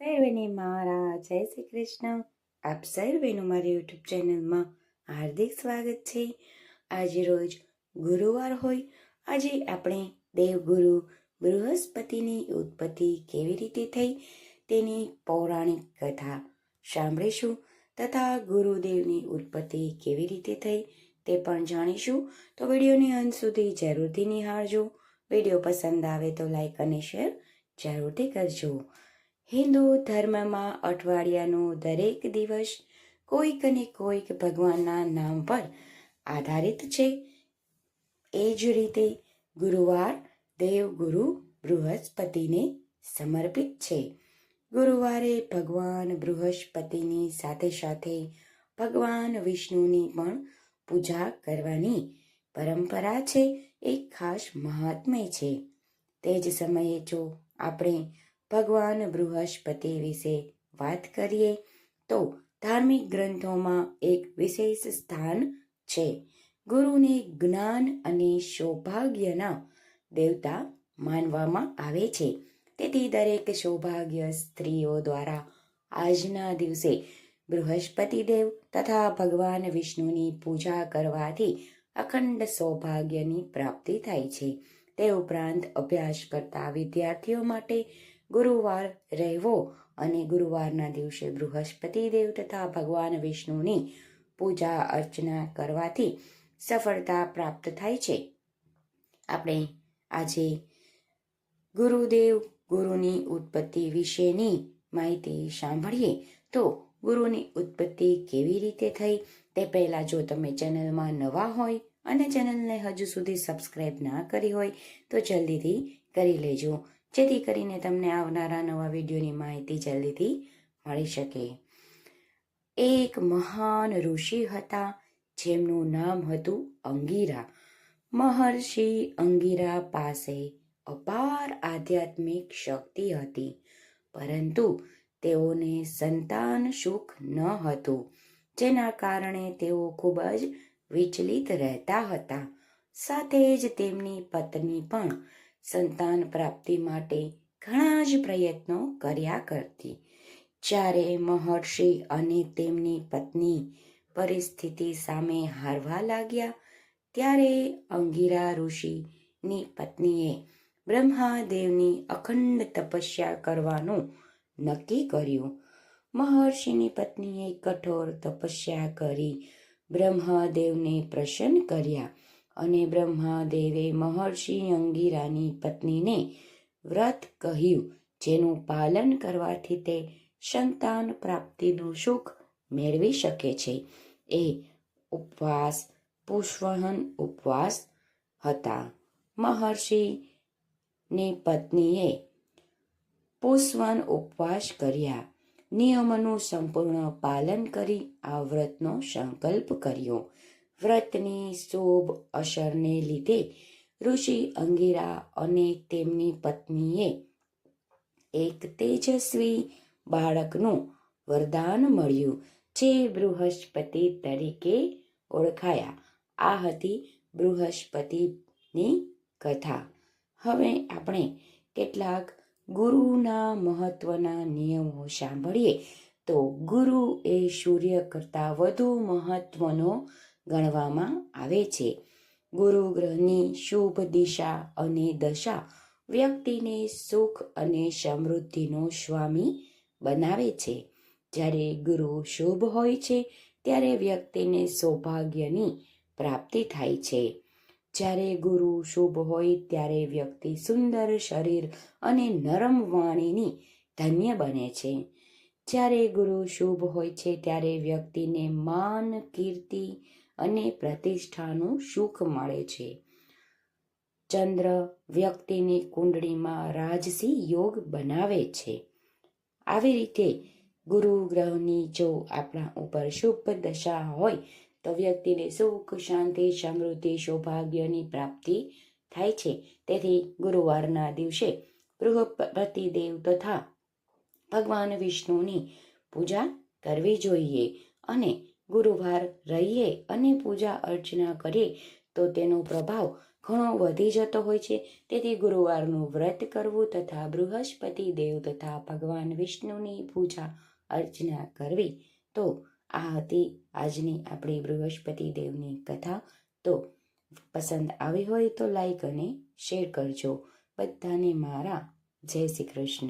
સર્વેને મારા જય શ્રી કૃષ્ણ. આપ સર્વેનું મારી યુટ્યુબ ચેનલમાં હાર્દિક સ્વાગત છે. આજે રોજ ગુરુવાર હોય. આજે આપણે દેવગુરુ બૃહસ્પતિની ઉત્પત્તિ કેવી રીતે થઈ તેની પૌરાણિક કથા સાંભળીશું તથા ગુરુદેવની ઉત્પત્તિ કેવી રીતે થઈ તે પણ જાણીશું. તો વિડીયોની અંત સુધી જરૂરથી નિહાળજો. વીડિયો પસંદ આવે તો લાઈક અને શેર જરૂરથી કરજો. હિન્દુ ધર્મમાં અઠવાડિયાનો દરેક દિવસ કોઈક ને કોઈક ભગવાનના નામ પર આધારિત છે. એ જ રીતે ગુરુવાર દેવગુરુ બૃહસ્પતિને સમર્પિત છે. ગુરુવારે ભગવાન બૃહસ્પતિની સાથે સાથે ભગવાન વિષ્ણુની પણ પૂજા કરવાની પરંપરા છે. એ ખાસ મહાત્મ્ય છે. તે જ સમયે જો આપણે ભગવાન બૃહસ્પતિ વિશે વાત કરીએ તો ધાર્મિક ગ્રંથોમાં એક વિશેષ સ્થાન છે. ગુરુને જ્ઞાન અને સૌભાગ્યના દેવતા માનવામાં આવે છે. તેથી દરેક સૌભાગ્ય સ્ત્રીઓ દ્વારા આજના દિવસે બૃહસ્પતિ દેવ તથા ભગવાન વિષ્ણુની પૂજા કરવાથી અખંડ સૌભાગ્યની પ્રાપ્તિ થાય છે. તે ઉપરાંત અભ્યાસ કરતા વિદ્યાર્થીઓ માટે ગુરુવાર રહેવો અને ગુરુવારના દિવસે બૃહસ્પતિ દેવ તથા ભગવાન વિષ્ણુની પૂજા અર્ચના કરવાથી સફળતા પ્રાપ્ત થાય છે. આપણે આજે ગુરુદેવ ગુરુની ઉત્પત્તિ વિશેની માહિતી સાંભળીએ તો ગુરુની ઉત્પત્તિ કેવી રીતે થઈ તે પહેલાં જો તમે ચેનલમાં નવા હોય અને ચેનલને હજુ સુધી સબસ્ક્રાઈબ ના કરી હોય તો જલ્દીથી કરી લેજો. જેથી કરીને તમને આવનારા નવા વિડીયોની માહિતી જલ્દીથી મળી શકે. એક મહાન ઋષિ હતા, જેમનું નામ હતું અંગીરા. મહર્ષિ અંગીરા પાસે અપાર આધ્યાત્મિક શક્તિ હતી, પરંતુ તેઓને સંતાન સુખ ન હતું, જેના કારણે તેઓ ખૂબ જ વિચલિત રહેતા હતા. સાથે જ તેમની પત્ની પણ સંતાન પ્રાપ્તિ માટે ઘણા જ પ્રયત્નો કર્યા કરતી. જ્યારે મહર્ષિ અને તેમની પત્ની પરિસ્થિતિ સામે હારવા લાગ્યા, ત્યારે અંગીરા ઋષિની પત્નીએ બ્રહ્માદેવની અખંડ તપસ્યા કરવાનું નક્કી કર્યું. મહર્ષિની પત્નીએ કઠોર તપસ્યા કરી બ્રહ્માદેવને પ્રસન્ન કર્યા. અને બ્રહ્માદેવે મહર્ષિ અંગીરાની પત્નીને વ્રત કહ્યું, જેનું પાલન કરવાથી તે સંતાન પ્રાપ્તિનું સુખ મેળવી શકે છે. એ ઉપવાસ, પુષ્વહન ઉપવાસ હતા. મહર્ષિની પત્નીએ પુષ્વન ઉપવાસ કર્યા. નિયમનું સંપૂર્ણ પાલન કરી આ વ્રતનો સંકલ્પ કર્યો. વ્રતની શુભ અસરને લીધે ઋષિ અંગીરા અને તેમની પત્નીએ એક તેજસ્વી બાળકનું વરદાન મળ્યું, જે બૃહસ્પતિ તરીકે ઓળખાયા. આ હતી બૃહસ્પતિની કથા. હવે આપણે કેટલાક ગુરુના મહત્વના નિયમો સાંભળીએ. તો ગુરુ એ સૂર્ય કરતાં વધુ મહત્વનો ગણવામાં આવે છે. ગુરુ ગ્રહની શુભ દિશા અને દશા વ્યક્તિને સુખ અને સમૃદ્ધિનો સ્વામી બનાવે છે. જ્યારે ગુરુ શુભ હોય છે, ત્યારે વ્યક્તિને સૌભાગ્યની પ્રાપ્તિ થાય છે. જ્યારે ગુરુ શુભ હોય, ત્યારે વ્યક્તિ સુંદર શરીર અને નરમ વાણીની ધન્ય બને છે. જ્યારે ગુરુ શુભ હોય છે, ત્યારે વ્યક્તિને માન, કીર્તિ અને પ્રતિષ્ઠાનું સુખ મળે છે. ચંદ્ર વ્યક્તિની કુંડળીમાં રાજસી યોગ બનાવે છે. આવી રીતે ગુરુ ગ્રહની જો આપણા ઉપર શુભ દશા હોય, તો વ્યક્તિને સુખ, શાંતિ, સમૃદ્ધિ, સૌભાગ્યની પ્રાપ્તિ થાય છે. તેથી ગુરુવારના દિવસે બૃહસ્પતિ દેવ તથા ભગવાન વિષ્ણુની પૂજા કરવી જોઈએ અને ગુરુવાર રહીએ અને પૂજા અર્ચના કરીએ, તો તેનો પ્રભાવ ઘણો વધી જતો હોય છે. તેથી ગુરુવારનું વ્રત કરવું તથા બૃહસ્પતિ દેવ તથા ભગવાન વિષ્ણુની પૂજા અર્ચના કરવી, તો આ હતી આજની આપણી બૃહસ્પતિ દેવની કથા. તો પસંદ આવી હોય તો લાઈક અને શેર કરજો. બધાને મારા જય શ્રી કૃષ્ણ.